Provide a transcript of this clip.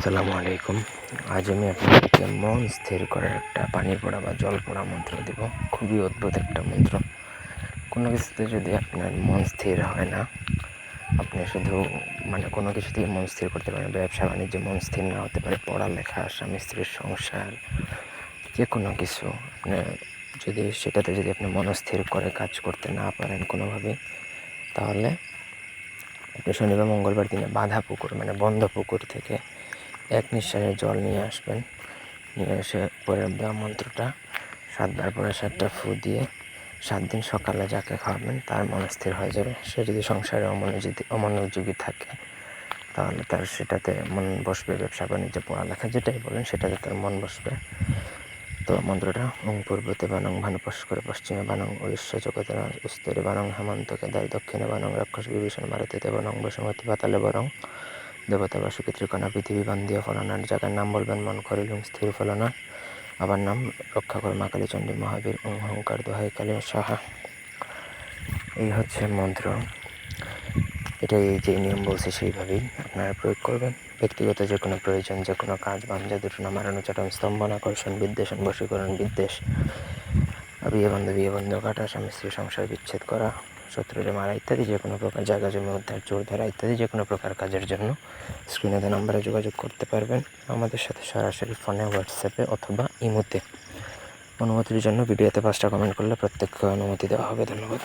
আসসালামু আলাইকুম। আজ আমি আপনাদেরকে মন স্থির করার একটা পানি পড়া বা জল পড়া মন্ত্র দেব। খুবই অদ্ভুত একটা মন্ত্র। কোনো কিছুতে যদি আপনার মন স্থির হয় না, আপনি শুধু মানে কোনো কিছুতেই মন স্থির করতে পারেন ব্যবসা বাণিজ্যে মন স্থির না হতে পারে, পড়ালেখা, স্বামী, স্ত্রীর সংসার, যে কোনো কিছু। আপনি যদি সেটাতে যদি আপনি মনস্থির করে কাজ করতে না পারেন কোনোভাবেই, তাহলে আপনি শনিবার মঙ্গলবার দিনে বাঁধা পুকুর মানে বন্ধ পুকুর থেকে এক নিঃশ্বাসে জল নিয়ে আসবেন। নিয়ে এসে পরে দেওয়া মন্ত্রটা সাতবার পরে সাতটা ফু দিয়ে সাত দিন সকালে যাকে খাওয়াবেন তার মন স্থির হয়ে যাবে। সে যদি সংসারে অমনোযোগী অমনোযোগী থাকে, তাহলে তার সেটাতে মন বসবে, ব্যবসা বাণিজ্য, পড়ালেখা যেটাই বলেন, সেটাতে তার মন বসবে। তো মন্ত্রটা ওং পূর্বতে বানং ভানুপস্করে পশ্চিমে বানং উড়িষ্যা জগতের উত্তরে বানং হেমন্ত কেদার দক্ষিণে বানং রাক্ষস বিভীষণ ভারতীতে বানং বসুমতী পাতালে বরং দেবতা বা সুপিত্রিকণা পৃথিবী বান্ধিয়া ফলানার জায়গার নাম বলবেন মন করিলুম স্থির ফলনা। আবার নাম রক্ষা করে মা কালী মহাবীর, ওং অহংকার দোহাই কালী সাহা। এই হচ্ছে মন্ত্র। এটা এই যে নিয়ম বলছে সেইভাবেই আপনারা প্রয়োগ করবেন। ব্যক্তিগত যে কোনো প্রয়োজন যে কোনো কাজ বাঞ্জা দুটনা মারানো চটন স্তম্ভন আকর্ষণ বিদ্বেষণ, বশীকরণ, বিদ্বেষ বিয়ে বন্ধ বিয়ে বন্ধ কাটা, স্বামী স্ত্রী সংসার বিচ্ছেদ করা, শত্রুরে মারা ইত্যাদি যে কোনো প্রকার জায়গা, জমি, উদ্ধার, চোর ধরা ইত্যাদি যে কোনো প্রকার কাজের জন্য স্ক্রিনে দেওয়া নাম্বারে যোগাযোগ করতে পারবেন। আমাদের সাথে সরাসরি ফোনে হোয়াটসঅ্যাপে অথবা ইমোতে অনুমতির জন্য ভিডিওতে পাঁচটা কমেন্ট করলে প্রত্যেককে অনুমতি দেওয়া হবে। ধন্যবাদ।